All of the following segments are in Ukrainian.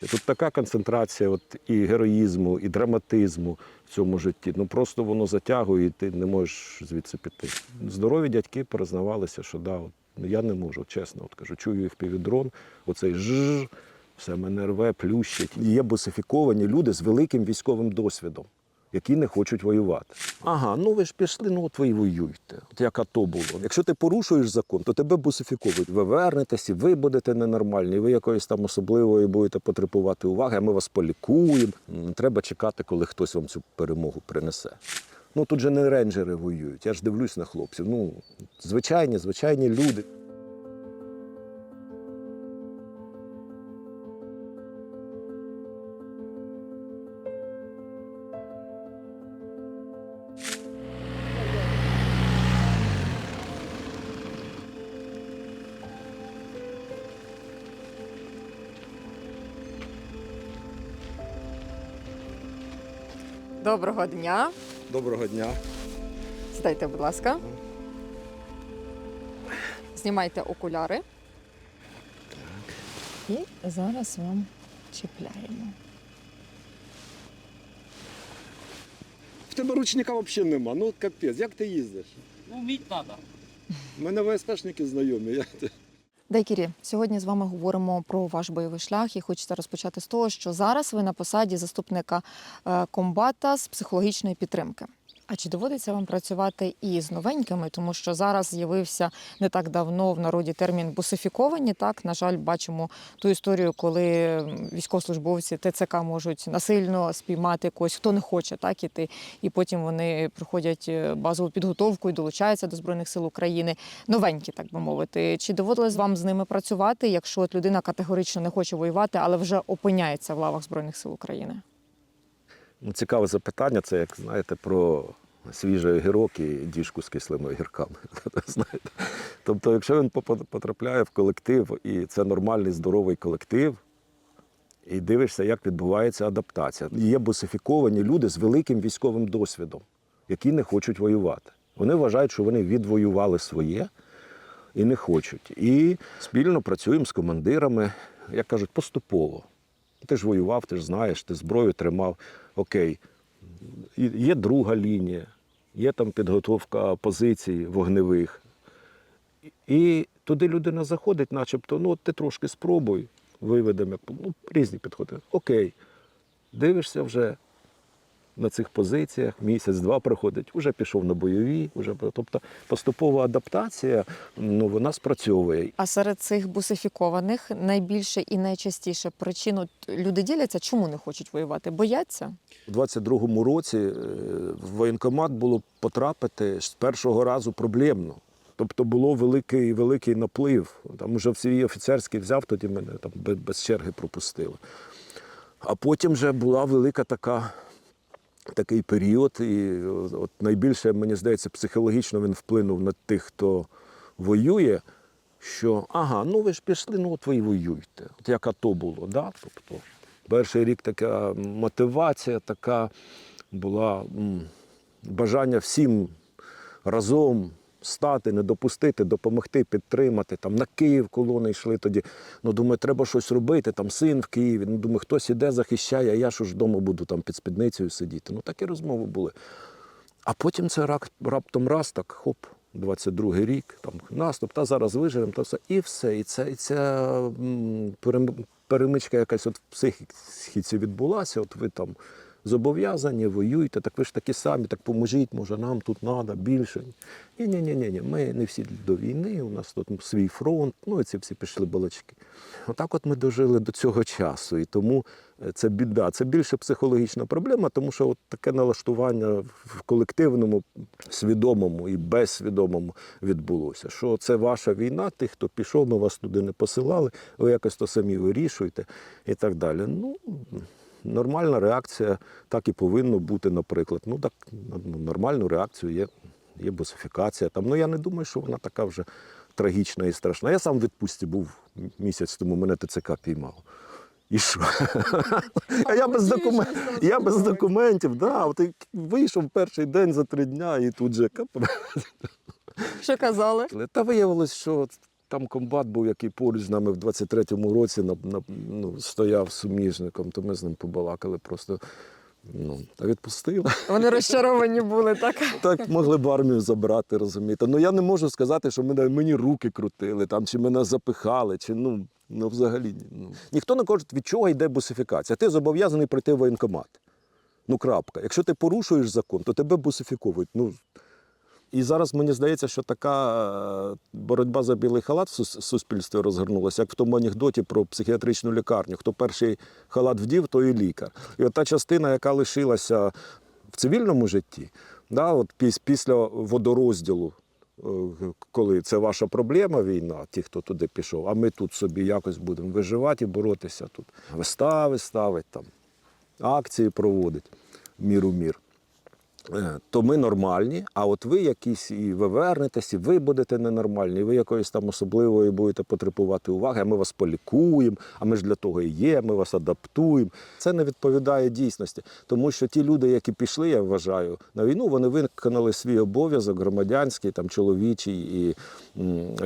Тут така концентрація от, і героїзму, і драматизму в цьому житті. Ну просто воно затягує, і ти не можеш звідси піти. Здорові дядьки признавалися, що да, от, ну, я не можу, чесно, от кажу, чую їх півдрон, оцей жж, все мене рве, плющить. Є босифіковані люди з великим військовим досвідом. Які не хочуть воювати. Ага, ну ви ж пішли, ну от ви й воюйте. От як АТО було. Якщо ти порушуєш закон, то тебе бусифіковують. Ви вернетесь, і ви будете ненормальні, ви якоїсь там особливої будете потребувати уваги, а ми вас полікуємо. Треба чекати, коли хтось вам цю перемогу принесе. Ну тут же не рейнджери воюють. Я ж дивлюсь на хлопців. Ну, звичайні, звичайні люди. Доброго дня. Доброго дня. Сідайте, будь ласка. Знімайте окуляри. І зараз вам чіпляємо. В тебе ручника взагалі нема. Ну капець, як ти їздиш? Ну, вміть треба. У мене ВСПшники знайомі. Я... Дайкірі, сьогодні з вами говоримо про ваш бойовий шлях і хочеться розпочати з того, що зараз ви на посаді заступника е, комбата з психологічної підтримки. А чи доводиться вам працювати і з новенькими, тому що зараз з'явився не так давно в народі термін бусифіковані. Так, на жаль, бачимо ту історію, коли військовослужбовці ТЦК можуть насильно спіймати когось, хто не хоче так іти, і потім вони проходять е, базову підготовку і долучаються до збройних сил України. Новенькі, так би мовити. Чи доводилось вам з ними працювати, якщо от людина категорично не хоче воювати, але вже опиняється в лавах збройних сил України? Ну, цікаве запитання, це як знаєте, про свіжий огірок і діжку з кислими огірками. знаєте. Тобто, якщо він потрапляє в колектив, і це нормальний, здоровий колектив, і дивишся, як відбувається адаптація. Є босифіковані люди з великим військовим досвідом, які не хочуть воювати. Вони вважають, що вони відвоювали своє і не хочуть. І спільно працюємо з командирами, як кажуть, поступово. Ти ж воював, ти ж знаєш, ти зброю тримав. Окей. Є друга лінія, є там підготовка позицій вогневих. І- туди людина заходить, начебто, ну от ти трошки спробуй, виведемо ну, різні підходи. Окей. Дивишся вже на цих позиціях, місяць-два проходить, вже пішов на бойові, вже, тобто поступова адаптація, ну, вона спрацьовує. А серед цих бусифікованих найбільше і найчастіше причин от люди діляться, чому не хочуть воювати? Бояться? У 22-му році е, в воєнкомат було потрапити з першого разу проблемно. Тобто було великий, великий наплив. Там уже всі офіцерський взяв, тоді мене там без черги пропустили. А потім вже була велика така, такий період, і от найбільше, мені здається, психологічно він вплинув на тих, хто воює, що ага, ну ви ж пішли, ну от ви й воюйте. От як АТО було, да? тобто перший рік така мотивація, така була м, бажання всім разом стати, не допустити, допомогти, підтримати. Там на Київ колони йшли тоді. Ну, думаю, треба щось робити. Там син в Києві. Ну, думаю, хтось іде, захищає, а я ж вдома буду там під спідницею сидіти. Ну, такі розмови були. А потім це раптом раз так, хоп, 22-й рік, там наступ, та зараз виживемо, та все. І все. І це, і ця перемичка якась от в психіці відбулася. От ви там зобов'язані, воюєте, так ви ж такі самі, так поможіть, може, нам тут треба більше. Ні, ні, ні, ні, ні. Ми не всі до війни, у нас тут свій фронт, ну і ці всі пішли балачки. Отак от ми дожили до цього часу. І тому е, це біда. Це більше психологічна проблема, тому що от таке налаштування в колективному, свідомому і безсвідомому відбулося. Що це ваша війна, тих, хто пішов, ми вас туди не посилали, ви якось то самі вирішуєте і так далі. Ну, нормальна реакція так і повинно бути, наприклад. Ну так ну, нормальну реакцію є, є босифікація. Там, ну я не думаю, що вона така вже трагічна і страшна. Я сам в відпустці був місяць тому, мене ТЦК піймав. І що? А я без, докумен... я без документів, да, от вийшов перший день за три дня і тут же. Що казали? Та виявилось, що там комбат був, який поруч з нами в 23-му році на, на, ну, стояв суміжником, то ми з ним побалакали просто. Ну, та відпустили. Вони розчаровані були, так? Так могли б армію забрати, розумієте. Ну я не можу сказати, що мене, мені руки крутили, там, чи мене запихали, чи ну, ну взагалі. Ну. Ніхто не каже, від чого йде бусифікація. Ти зобов'язаний прийти в воєнкомат. Ну, крапка. Якщо ти порушуєш закон, то тебе бусифіковують. Ну, і зараз мені здається, що така е, боротьба за білий халат в суспільстві розгорнулася, як в тому анекдоті про психіатричну лікарню. Хто перший халат вдів, той і лікар. І от та частина, яка лишилася в цивільному житті, да, от після водорозділу, е, коли це ваша проблема, війна, ті, хто туди пішов, а ми тут собі якось будемо виживати і боротися тут. Вистави ставить там, акції проводить мір у мір. Е, то ми нормальні, а от ви якісь і ви вернетесь, і ви будете ненормальні, і ви якоїсь там особливої будете потребувати уваги, а ми вас полікуємо, а ми ж для того і є, ми вас адаптуємо. Це не відповідає дійсності, тому що ті люди, які пішли, я вважаю, на війну, вони виконали свій обов'язок громадянський, там чоловічий і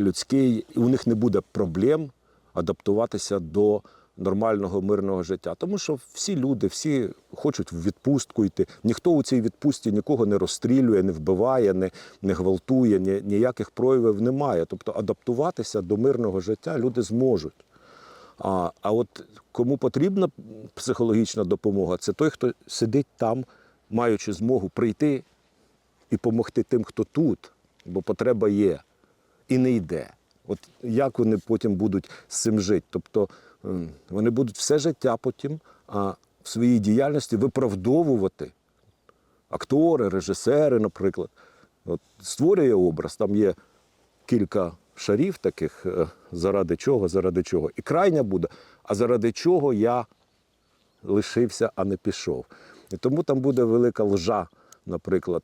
людський, і у них не буде проблем адаптуватися до нормального мирного життя. Тому що всі люди, всі хочуть в відпустку йти. Ніхто у цій відпустці нікого не розстрілює, не вбиває, не, не гвалтує, ні, ніяких проявів немає. Тобто адаптуватися до мирного життя люди зможуть. А, а от кому потрібна психологічна допомога, це той, хто сидить там, маючи змогу прийти і допомогти тим, хто тут, бо потреба є і не йде. От як вони потім будуть з цим жити? Тобто вони будуть все життя потім а, в своїй діяльності виправдовувати актори, режисери, наприклад. От, створює образ, там є кілька шарів таких, е, заради чого, заради чого. І крайня буде, а заради чого я лишився, а не пішов. І тому там буде велика лжа, наприклад,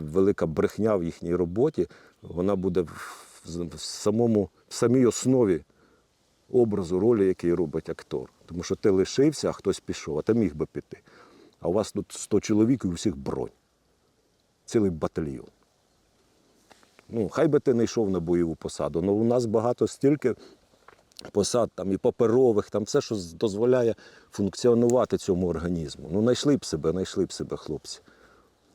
велика брехня в їхній роботі. Вона буде в, самому, в самій основі образу, ролі, який робить актор. Тому що ти лишився, а хтось пішов, а ти міг би піти. А у вас тут 100 чоловік і у всіх бронь. Цілий батальйон. Ну, хай би ти не йшов на бойову посаду. але у нас багато стільки посад там і паперових, там все, що дозволяє функціонувати цьому організму. Ну, знайшли б себе, знайшли б себе, хлопці.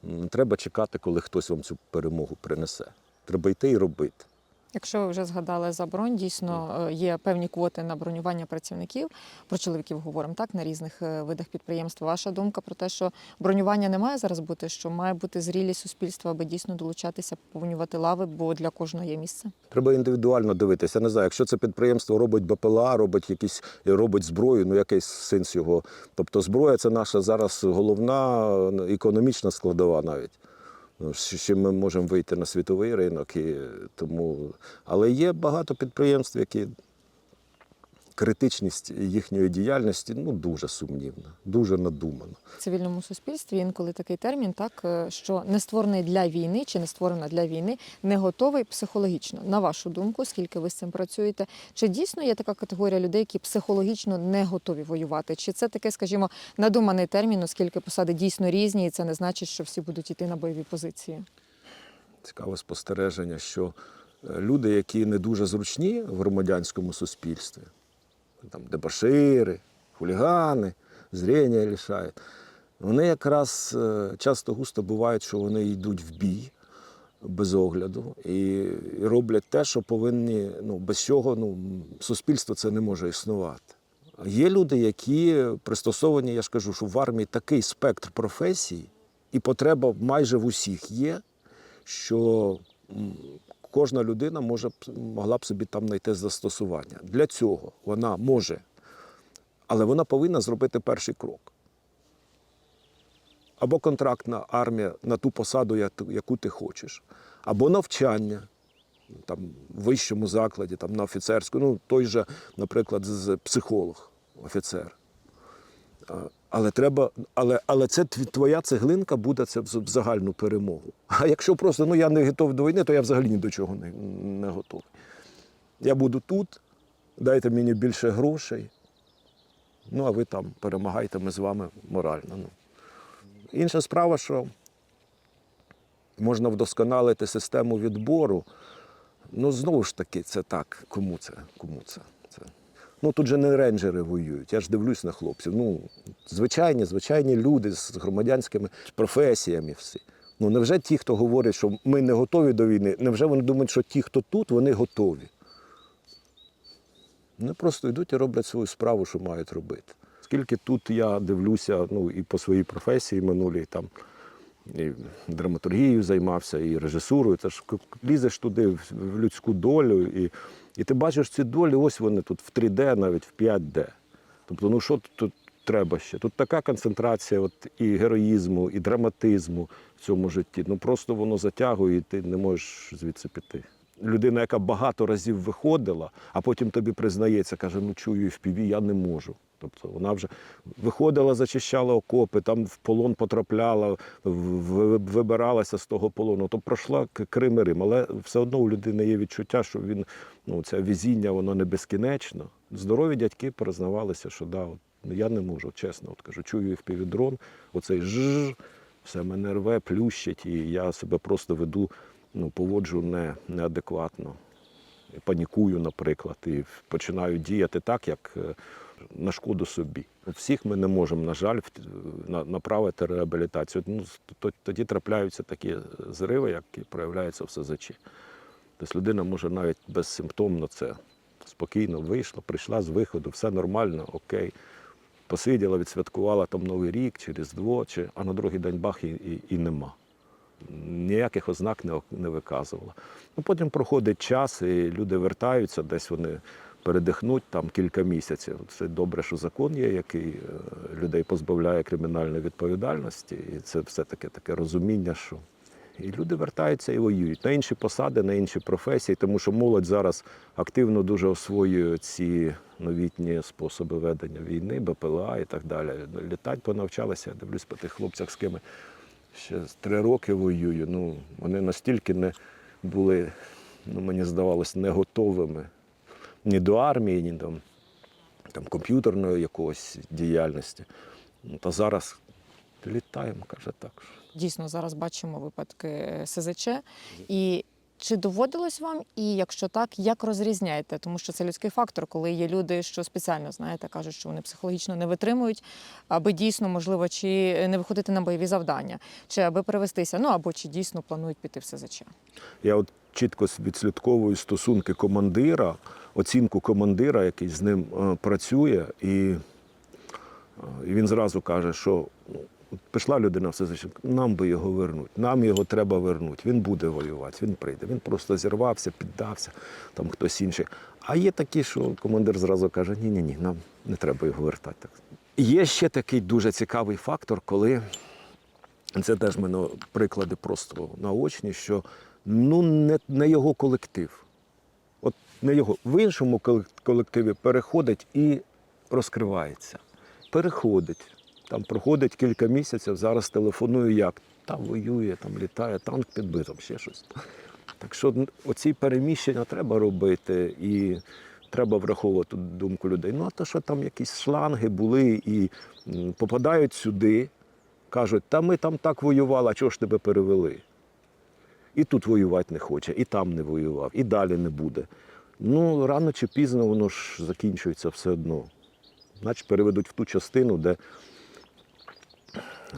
Не треба чекати, коли хтось вам цю перемогу принесе. Треба йти і робити. Якщо ви вже згадали за бронь, дійсно е, є певні квоти на бронювання працівників. Про чоловіків говоримо так на різних е, видах підприємств. Ваша думка про те, що бронювання не має зараз бути, що має бути зрілість суспільства, аби дійсно долучатися, поповнювати лави, бо для кожного є місце. Треба індивідуально дивитися. Я не знаю, якщо це підприємство робить БПЛА, робить якісь робить зброю, ну якийсь сенс його. Тобто зброя це наша зараз головна е, економічна складова навіть. Ну, чим ми можемо вийти на світовий ринок. І тому... Але є багато підприємств, які критичність їхньої діяльності ну, дуже сумнівна, дуже надумана. В цивільному суспільстві інколи такий термін, так е, що не створений для війни чи не створена для війни, не готовий психологічно. На вашу думку, скільки ви з цим працюєте? Чи дійсно є така категорія людей, які психологічно не готові воювати? Чи це таке, скажімо, надуманий термін, оскільки посади дійсно різні, і це не значить, що всі будуть йти на бойові позиції? Цікаве спостереження, що е, люди, які не дуже зручні в громадянському суспільстві, там дебашири, хулігани, зрення лишають, вони якраз е, часто густо бувають, що вони йдуть в бій без огляду і, роблять те, що повинні, ну, без чого ну, суспільство це не може існувати. Є люди, які пристосовані, я ж кажу, що в армії такий спектр професій, і потреба майже в усіх є, що кожна людина може могла б собі там знайти застосування. Для цього вона може, але вона повинна зробити перший крок. Або контрактна армія на ту посаду, яку ти хочеш, або навчання там, в вищому закладі, там, на офіцерську, ну той же, наприклад, психолог, офіцер. Але треба, але, але це твоя цеглинка буде це в загальну перемогу. А якщо просто ну я не готовий до війни, то я взагалі ні до чого не, не готовий. Я буду тут, дайте мені більше грошей. Ну, а ви там перемагайте, ми з вами морально. Ну. Інша справа, що можна вдосконалити систему відбору Ну, знову ж таки, це так. Кому це? Кому це? Ну тут же не рейнджери воюють. Я ж дивлюсь на хлопців. Ну, звичайні, звичайні люди з громадянськими професіями всі. Ну невже ті, хто говорить, що ми не готові до війни, невже вони думають, що ті, хто тут, вони готові? Вони просто йдуть і роблять свою справу, що мають робити. Скільки тут я дивлюся, ну і по своїй професії минулій, там і драматургією займався, і режисурою. Це ж лізеш туди в людську долю, і, і ти бачиш ці долі, ось вони тут в 3D, навіть в 5D. Тобто, ну що тут, треба ще? Тут така концентрація от, і героїзму, і драматизму в цьому житті. Ну просто воно затягує, і ти не можеш звідси піти. Людина, яка багато разів виходила, а потім тобі признається, каже: ну чую і в піві, я не можу. Тобто вона вже виходила, зачищала окопи, там в полон потрапляла, вибиралася з того полону. То пройшла Крим і Рим. Але все одно у людини є відчуття, що він ну це візіння, воно не безкінечно. Здорові дядьки признавалися, що да, от, ну, я не можу, чесно. От кажу, чую в півдрон, оцей жж, все мене рве, плющить, і я себе просто веду, ну, поводжу не, неадекватно. Панікую, наприклад, і починаю діяти так, як е, на шкоду собі. Всіх ми не можемо, на жаль, направити реабілітацію. Ну, тоді трапляються такі зриви, які проявляються в СЗЧ. Тобто людина може навіть безсимптомно це спокійно вийшла, прийшла з виходу, все нормально, окей. Посиділа, відсвяткувала там Новий рік чи Різдво, чи, а на другий день бах і, і, і нема. Ніяких ознак не, виказувала. Ну, потім проходить час, і люди вертаються, десь вони передихнуть там кілька місяців. Це добре, що закон є, який е, людей позбавляє кримінальної відповідальності. І це все-таки таке розуміння, що і люди вертаються і воюють на інші посади, на інші професії, тому що молодь зараз активно дуже освоює ці новітні способи ведення війни, БПЛА і так далі. Літать понавчалися, я дивлюсь по тих хлопцях, з ким ще з три роки воюю. Ну, вони настільки не були, ну, мені здавалось, не готовими ні до армії, ні до там, комп'ютерної якогось діяльності. Ну, та зараз літаємо, каже так. Дійсно, зараз бачимо випадки СЗЧ. І чи доводилось вам, і якщо так, як розрізняєте? Тому що це людський фактор, коли є люди, що спеціально знаєте, кажуть, що вони психологічно не витримують, аби дійсно, можливо, чи не виходити на бойові завдання, чи аби перевестися, ну або чи дійсно планують піти в СЗЧ. Я от чітко відслідковую стосунки командира, оцінку командира, який з ним е, працює, е, і він зразу каже, що ну, от пішла людина все зачем, нам би його вернути, нам його треба вернути. Він буде воювати, він прийде. Він просто зірвався, піддався, там хтось інший. А є такі, що командир зразу каже: ні, ні, ні, нам не треба його вертати. Є ще такий дуже цікавий фактор, коли це теж в мене приклади просто наочні, що ну не, не його колектив. От не його. В іншому колективі переходить і розкривається. Переходить. Там проходить кілька місяців, зараз телефоную як. Там воює, там літає, танк підбито, ще щось. Так що оці переміщення треба робити і треба враховувати думку людей. Ну, а то, що там якісь шланги були і попадають сюди, кажуть, та ми там так воювали, а чого ж тебе перевели? І тут воювати не хоче, і там не воював, і далі не буде. Ну, рано чи пізно воно ж закінчується все одно. Значить, переведуть в ту частину, де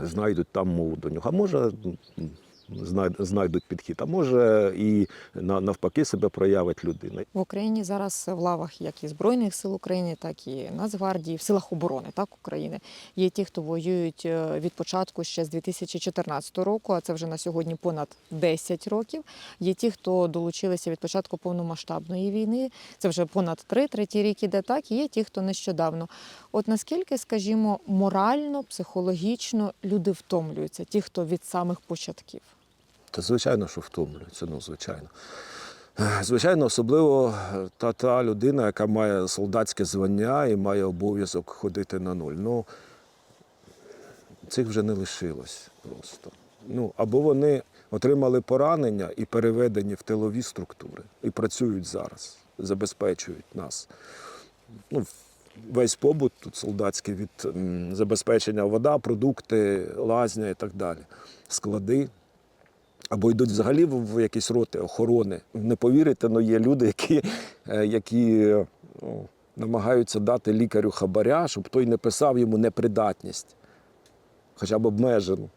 знайдуть там мову до нього. А може знайдуть підхід, а може і на- навпаки себе проявить людина. В Україні зараз в лавах як і Збройних сил України, так і Нацгвардії, в силах оборони так, України є ті, хто воюють е, від початку ще з 2014 року, а це вже на сьогодні понад 10 років. Є ті, хто долучилися від початку повномасштабної війни, це вже понад 3, третій рік іде так, і є ті, хто нещодавно. От наскільки, скажімо, морально, психологічно люди втомлюються, ті, хто від самих початків. Та звичайно, що втомлюється, ну звичайно. Звичайно, особливо е, та, та людина, яка має солдатське звання і має обов'язок ходити на нуль. Ну, цих вже не лишилось просто. Ну, або вони отримали поранення і переведені в тилові структури і працюють зараз, забезпечують нас. Ну, весь побут тут солдатський від забезпечення вода, продукти, лазня і так далі. Склади. Або йдуть взагалі в, якісь роти охорони. Не повірите, але є люди, які, е, які ну, намагаються дати лікарю хабаря, щоб той не писав йому непридатність, хоча б обмежену,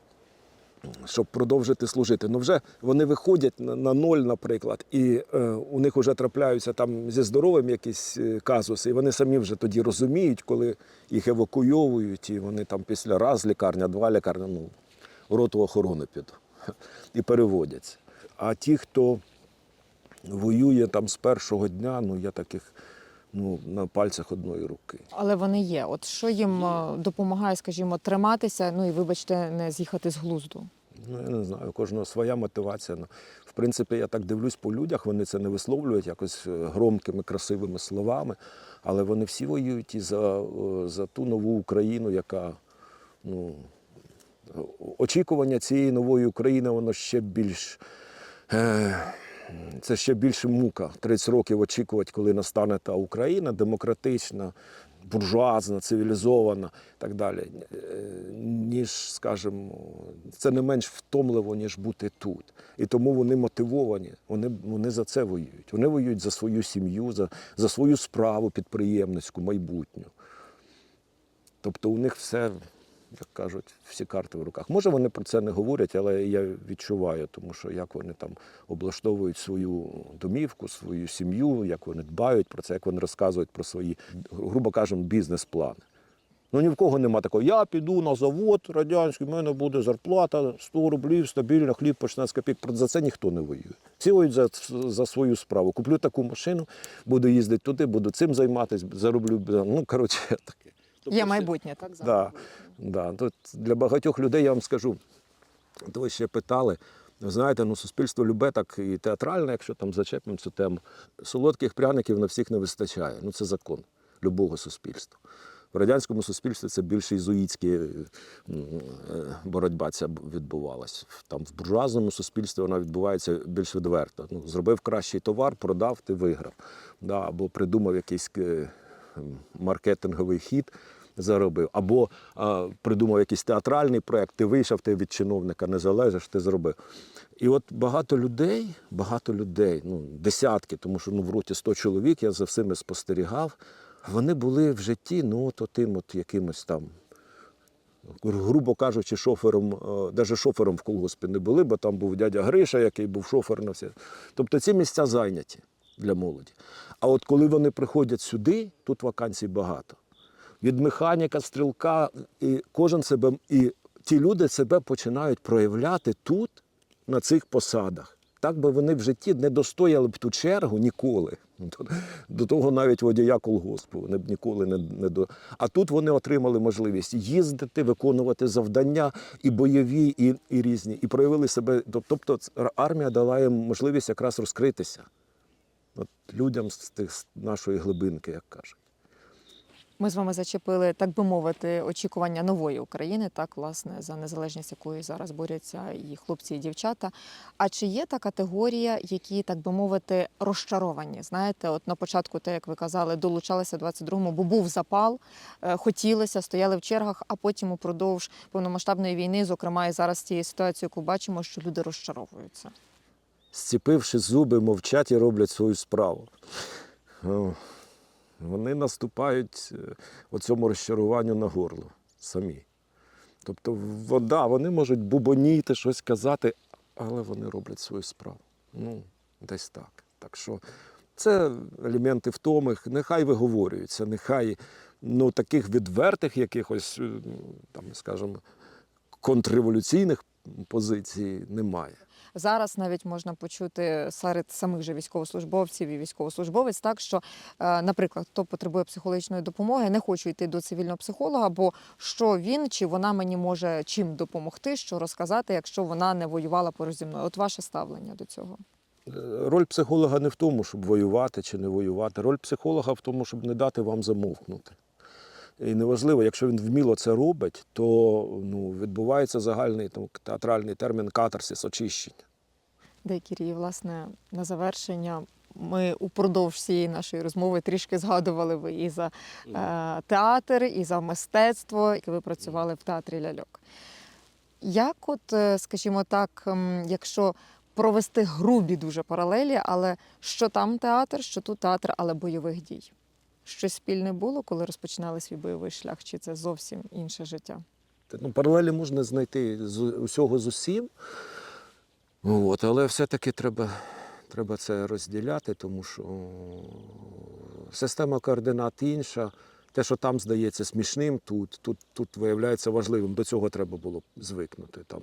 щоб продовжити служити. Ну вже вони виходять на, ноль, наприклад, і е, у них вже трапляються там зі здоров'ям якісь е, казуси, і вони самі вже тоді розуміють, коли їх евакуйовують, і вони там після раз лікарня, два лікарня, ну, роту охорони піду і переводяться. А ті, хто воює там з першого дня, ну я таких ну, на пальцях одної руки. Але вони є. От що їм е, допомагає, скажімо, триматися, ну і вибачте, не з'їхати з глузду. Ну, я не знаю, у кожного своя мотивація. Ну, в принципі, я так дивлюсь по людях, вони це не висловлюють якось е, громкими, красивими словами, але вони всі воюють і за, е, за ту нову Україну, яка ну, очікування цієї нової України, воно ще більш. Е, це ще більше мука. 30 років очікувати, коли настане та Україна демократична, буржуазна, цивілізована і так далі. Е, Ніж, скажімо, це не менш втомливо, ніж бути тут. І тому вони мотивовані, вони, вони за це воюють. Вони воюють за свою сім'ю, за, за свою справу підприємницьку, майбутню. Тобто у них все, як кажуть, всі карти в руках. Може, вони про це не говорять, але я відчуваю, тому що як вони там облаштовують свою домівку, свою сім'ю, як вони дбають про це, як вони розказують про свої, грубо кажемо, бізнес-плани. Ну ні в кого нема такого. Я піду на завод радянський, в мене буде зарплата 100 рублів, стабільно, хліб по 16 копійок. За це ніхто не воює. Всі воюють за, за свою справу. Куплю таку машину, буду їздити туди, буду цим займатися, зароблю. Ну, коротше, таке. Є майбутнє, так? Да, да. Тут для багатьох людей я вам скажу, то ще питали. Ви знаєте, ну суспільство любе так і театральне, якщо там зачепимо цю тему. Солодких пряників на всіх не вистачає. Ну це закон любого суспільства. В радянському суспільстві це більш ізуїцькі е, боротьба ця відбувалась. Там в буржуазному суспільстві вона відбувається більш відверто. Ну, зробив кращий товар, продав, ти виграв. Да, або придумав якийсь е, маркетинговий хід, заробив. Або а, придумав якийсь театральний проєкт, ти вийшов, ти від чиновника не залежиш, ти зробив. І от багато людей, багато людей, ну десятки, тому що ну, в роті 100 чоловік, я за всіми спостерігав, вони були в житті, ну, от тим от якимось там. Грубо кажучи, шофером, навіть шофером в колгоспі не були, бо там був дядя Гриша, який був шофер на все. Тобто ці місця зайняті для молоді. А от коли вони приходять сюди, тут вакансій багато. Від механіка, стрілка, і кожен себе, і ті люди себе починають проявляти тут, на цих посадах. Так би вони в житті не достояли б ту чергу ніколи. До, того навіть водія колгоспу вони б ніколи не, не до. А тут вони отримали можливість їздити, виконувати завдання і бойові, і, і різні, і проявили себе. Тобто армія дала їм можливість якраз розкритися От людям з тих з нашої глибинки, як кажуть. Ми з вами зачепили, так би мовити, очікування нової України, так, власне, за незалежність якої зараз борються і хлопці, і дівчата. А чи є та категорія, які, так би мовити, розчаровані? Знаєте, от на початку, те, як ви казали, долучалися 22-му, бо був запал, е, хотілося, стояли в чергах, а потім упродовж повномасштабної війни, зокрема, і зараз цією ситуацією, яку бачимо, що люди розчаровуються. Зціпивши зуби, мовчать і роблять свою справу. Вони наступають е, оцьому розчаруванню на горло самі. Тобто, вода, вони можуть бубоніти, щось казати, але вони роблять свою справу. Ну, десь так. Так що це елементи втоми, нехай виговорюються, нехай ну, таких відвертих якихось, е, там, скажімо, контрреволюційних позицій немає. Зараз навіть можна почути серед самих же військовослужбовців і військовослужбовець так, що, е, наприклад, хто потребує психологічної допомоги, не хочу йти до цивільного психолога, бо що він чи вона мені може чим допомогти, що розказати, якщо вона не воювала поруч зі мною. От ваше ставлення до цього. Е, Роль психолога не в тому, щоб воювати чи не воювати. Роль психолога в тому, щоб не дати вам замовкнути. І неважливо, якщо він вміло це робить, то ну, відбувається загальний там, театральний термін катарсис, очищення. Деякі рії, власне, на завершення. Ми упродовж всієї нашої розмови трішки згадували ви і за е, театр, і за мистецтво, і ви працювали в театрі ляльок. Як, от, е, скажімо так, ем, якщо провести грубі дуже паралелі, але що там театр, що тут театр, але бойових дій? Щось спільне було, коли розпочинали свій бойовий шлях, чи це зовсім інше життя? Ну, паралелі можна знайти з усього з усім. От, але все-таки треба, треба це розділяти, тому що система координат інша. Те, що там здається смішним, тут, тут, тут виявляється важливим. До цього треба було звикнути. Там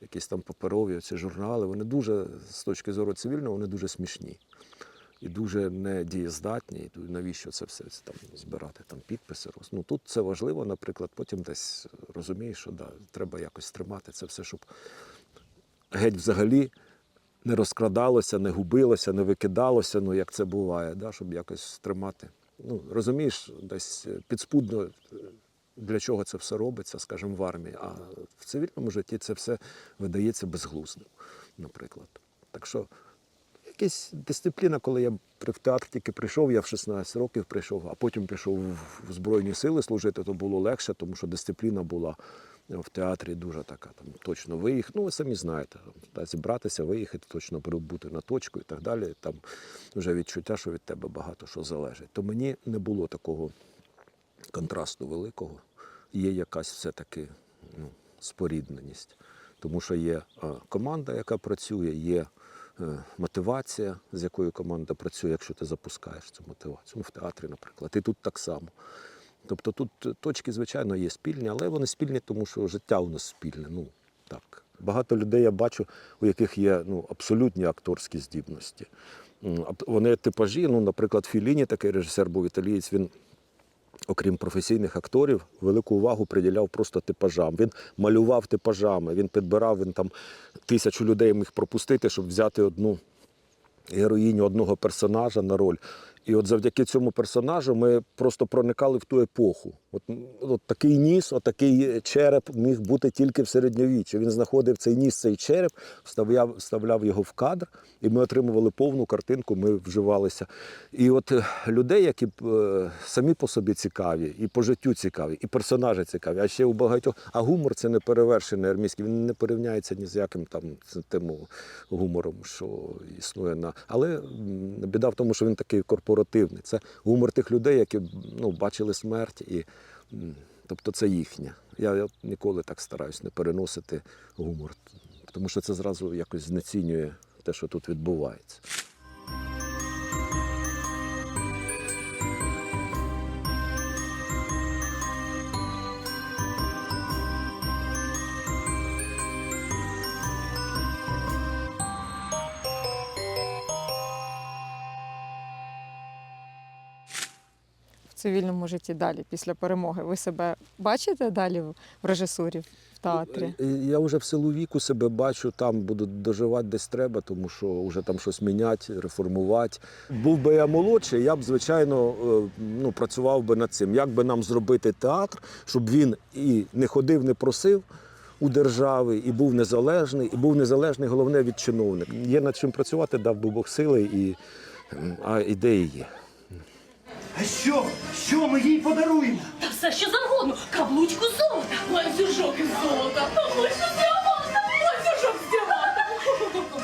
якісь там паперові ці журнали, вони дуже, з точки зору цивільного, вони дуже смішні і дуже недієздатні. І навіщо це все там збирати там підписи? Ну тут це важливо, наприклад, потім десь розумієш, що да, треба якось тримати це все, щоб геть взагалі не розкрадалося, не губилося, не викидалося, ну як це буває, да, щоб якось тримати. Ну, розумієш, десь підспудно. е, Для чого це все робиться, скажімо, в армії, а в цивільному житті це все видається безглуздим, наприклад. Так що якась дисципліна, коли я в театр тільки прийшов, я в 16 років прийшов, а потім пішов в- Збройні сили служити, то було легше, тому що дисципліна була в театрі дуже така, там точно виїхати. Ну, ви самі знаєте, там, зібратися, виїхати, точно прибути на точку і так далі. Там вже відчуття, що від тебе багато що залежить. То мені не було такого контрасту великого. Є якась все-таки ну, спорідненість. Тому що є е, команда, яка працює, є е, мотивація, з якою команда працює, якщо ти запускаєш цю мотивацію. Ну, в театрі, наприклад, і тут так само. Тобто тут е, точки, звичайно, є спільні, але вони спільні, тому що життя у нас спільне. Ну, так. Багато людей я бачу, у яких є ну, абсолютні акторські здібності. Вони типажі, ну, наприклад, Філіні, такий режисер був італієць, він окрім професійних акторів, велику увагу приділяв просто типажам. Він малював типажами, він підбирав, він там тисячу людей міг пропустити, щоб взяти одну героїню одного персонажа на роль. І от завдяки цьому персонажу ми просто проникали в ту епоху. От, от такий ніс, от такий череп міг бути тільки в середньовіччі. Він знаходив цей ніс, цей череп, вставляв, вставляв його в кадр, і ми отримували повну картинку, ми вживалися. І от е, людей, які е, самі по собі цікаві, і по життю цікаві, і персонажі цікаві, а ще у багатьох. А гумор це не перевершений армійський, він не порівняється ні з яким там тим гумором, що існує на. Але біда в тому, що він такий корпоративний. Це гумор тих людей, які ну, бачили смерть, і тобто це їхнє. Я, я ніколи так стараюсь не переносити гумор, тому що це зразу якось знецінює те, що тут відбувається. Цивільному житті далі, після перемоги, ви себе бачите далі в режисурі, в театрі? Е, Я вже в силу віку себе бачу, там буду доживати десь треба, тому що вже там щось міняти, реформувати. Був би я молодший, я б, звичайно, е, ну, працював би над цим. Як би нам зробити театр, щоб він і не ходив, не просив у держави, і був незалежний, і був незалежний, головне, від чиновника. Є над чим працювати, дав би Бог сили, і, а ідеї є. А що? Що ми їй подаруємо? Та все що завгодно. Каблучку золота, ланцюжок із золота, каблучку з діамантом, ланцюжок з діамантом,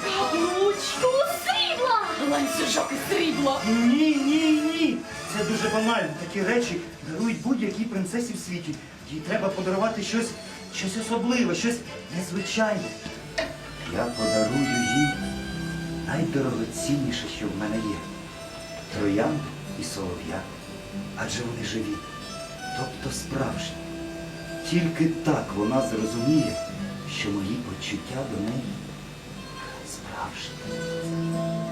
каблучку з срібла, ланцюжок із срібла. Ні, ні, ні. Це дуже банально. Такі речі дарують будь-якій принцесі в світі. Їй треба подарувати щось, щось особливе, щось незвичайне. Я подарую їй найдорогоцінніше, що в мене є. Троянду і солов'я. Адже вони живі, тобто справжні. Тільки так вона зрозуміє, що мої почуття до неї справжні.